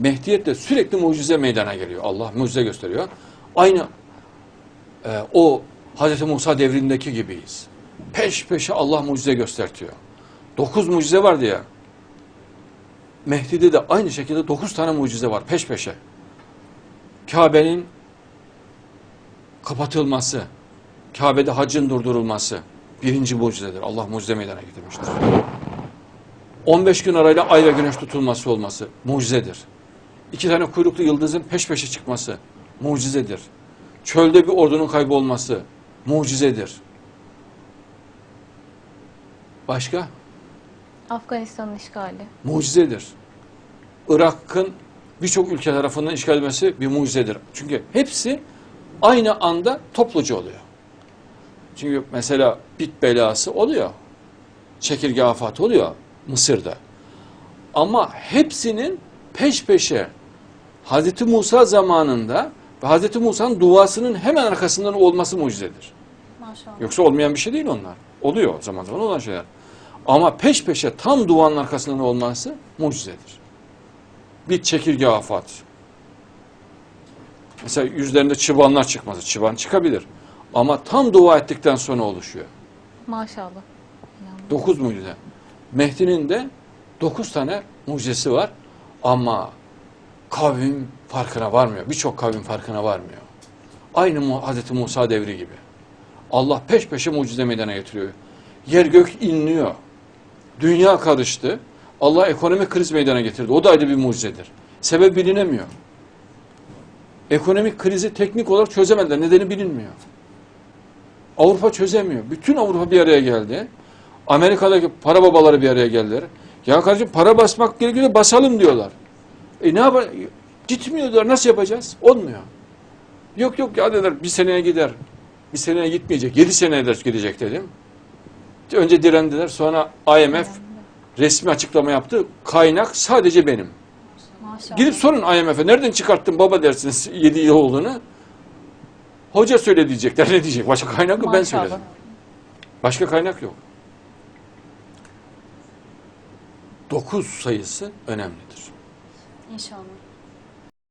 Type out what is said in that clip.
Mehdiyette sürekli mucize meydana geliyor. Allah mucize gösteriyor. Aynı e, o Hz. Musa devrindeki gibiyiz. Peş peşe Allah mucize göstertiyor. Dokuz mucize vardı ya. Mehdi'de de aynı şekilde dokuz tane mucize var peş peşe. Kabe'nin kapatılması, Kabe'de hacın durdurulması birinci mucizedir. Allah mucize meydana getirmiştir. 15 gün arayla ay ve güneş tutulması olması mucizedir. İki tane kuyruklu yıldızın peş peşe çıkması mucizedir. Çölde bir ordunun kaybolması mucizedir. Başka? Afganistan'ın işgali. Mucizedir. Irak'ın birçok ülke tarafından işgal edilmesi bir mucizedir. Çünkü hepsi aynı anda topluca oluyor. Çünkü mesela bit belası oluyor. Çekirge afatı oluyor Mısır'da. Ama hepsinin peş peşe Hz. Musa zamanında ve Hz. Musa'nın duasının hemen arkasından olması mucizedir. Maşallah. Yoksa olmayan bir şey değil onlar. Oluyor zaman zaman olan şeyler. Ama peş peşe tam duanın arkasından olması mucizedir. Bir çekirge afat. Mesela yüzlerinde çıbanlar çıkması. Çıban çıkabilir. Ama tam dua ettikten sonra oluşuyor. Maşallah. Dokuz mucize. Mehdi'nin de dokuz tane mucizesi var. Ama kavim farkına varmıyor. Birçok kavim farkına varmıyor. Aynı Hz. Musa devri gibi. Allah peş peşe mucize meydana getiriyor. Yer gök inliyor. Dünya karıştı. Allah ekonomik kriz meydana getirdi. O da ayrı bir mucizedir. Sebep bilinemiyor. Ekonomik krizi teknik olarak çözemediler. Nedeni bilinmiyor. Avrupa çözemiyor. Bütün Avrupa bir araya geldi. Amerika'daki para babaları bir araya geldiler. Ya kardeşim para basmak gerekiyor basalım diyorlar. E ne yapar? Gitmiyorlar. Nasıl yapacağız? Olmuyor. Yok yok ya dediler bir seneye gider. Bir seneye gitmeyecek. Yedi seneye de gidecek dedim. Önce direndiler. Sonra IMF resmi açıklama yaptı. Kaynak sadece benim. Maşallah. Gidip sorun IMF'e. Nereden çıkarttın baba dersiniz 7 yıl olduğunu. Hoca söyle diyecekler. Ne diyecek? Başka kaynak yok. Ben söyledim. Başka kaynak yok. 9 sayısı önemlidir. İnşallah.